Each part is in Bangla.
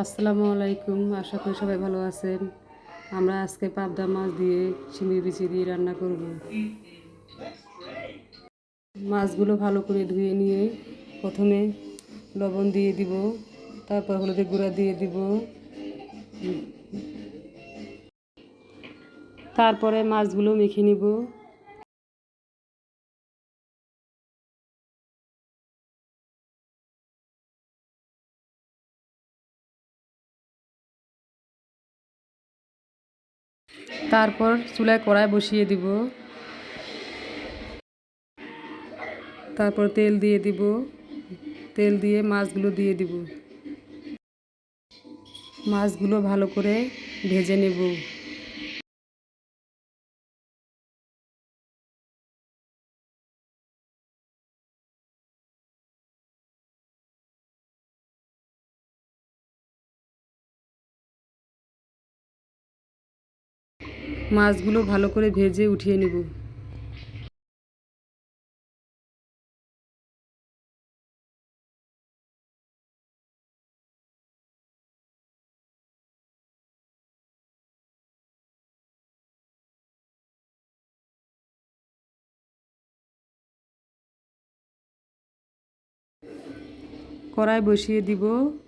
আসসালামু আলাইকুম, আশা করি সবাই ভালো আছেন। আমরা আজকে পাবদা মাছ দিয়ে শিঙি বিচি দিয়ে রান্না করব। মাছগুলো ভালো করে ধুয়ে নিয়ে প্রথমে লবণ দিয়ে দিব, তারপর হলুদের গুঁড়া দিয়ে দিব। তারপরে মাছগুলো মেখে নিব। তারপর চুলায় কড়াই বসিয়ে দিব। তারপর তেল দিয়ে দিব। তেল দিয়ে মাছগুলো দিয়ে দিব। মাছগুলো ভালো করে ভেজে নেব। মাছগুলো ভালো করে ভেজে উঠিয়ে নেব। কড়াই বসিয়ে দিব।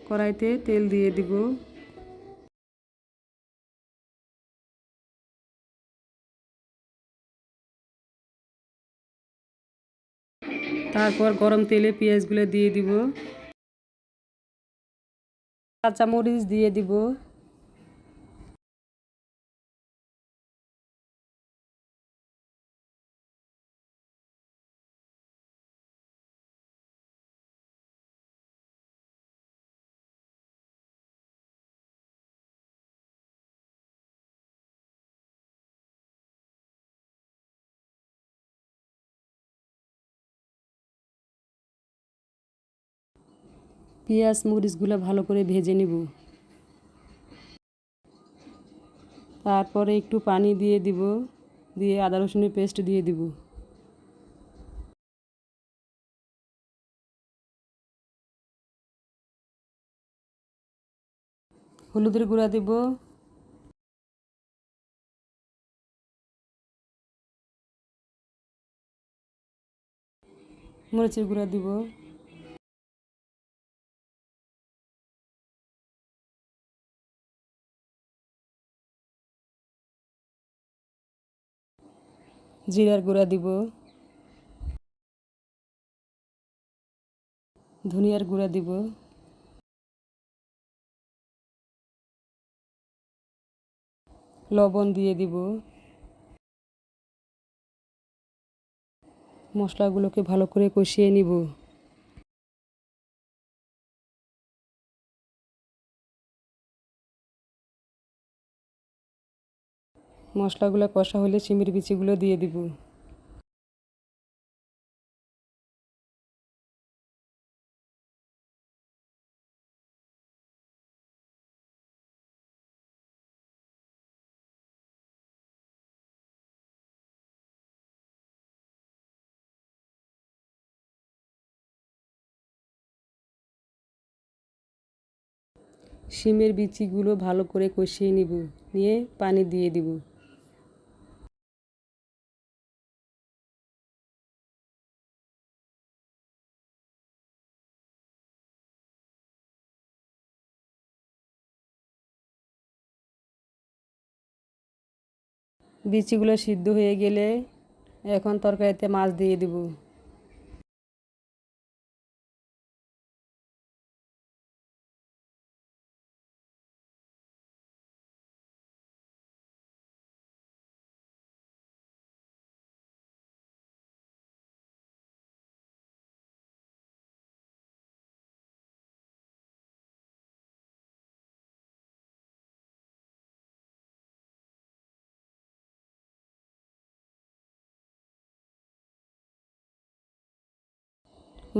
কড়াইতে তেল দিয়ে দিব। তারপর গরম তেলে পেঁয়াজগুলো দিয়ে দিব। কাঁচামরিচ দিয়ে দিব। পেঁয়াজ মরিচগুলো ভালো করে ভেজে নিব। তারপরে একটু পানি দিয়ে দিব, দিয়ে আদা রসুনের পেস্ট দিয়ে দিব। হলুদের গুঁড়া দিব। মরিচের গুঁড়া দিব। জিরার গুঁড়া দিব। ধনিয়ার গুঁড়া দিব। লবণ দিয়ে দিব। মশলাগুলোকে ভালো করে কষিয়ে নিব। মশলাগুলো কষা হলে চিমির বিচিগুলো দিয়ে দিব। শিমের বিচিগুলো ভালো করে কষিয়ে নিব, নিয়ে পানি দিয়ে দিব। বিচিগুলো সিদ্ধ হয়ে গেলে এখন তরকারিতে মাছ দিয়ে দিব।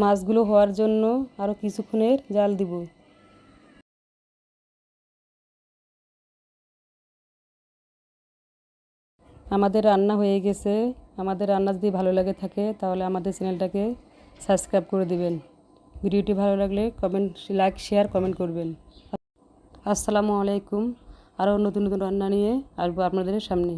মাছগুলো হওয়ার জন্য আরও কিছুক্ষণের জাল দিব। আমাদের রান্না হয়ে গেছে। আমাদের রান্না যদি ভালো লাগে থাকে, তাহলে আমাদের চ্যানেলটাকে সাবস্ক্রাইব করে দিবেন। ভিডিওটি ভালো লাগলে কমেন্ট, লাইক, শেয়ার, কমেন্ট করবেন। আসসালামু আলাইকুম। আরও নতুন নতুন রান্না নিয়ে আসব আপনাদের সামনে।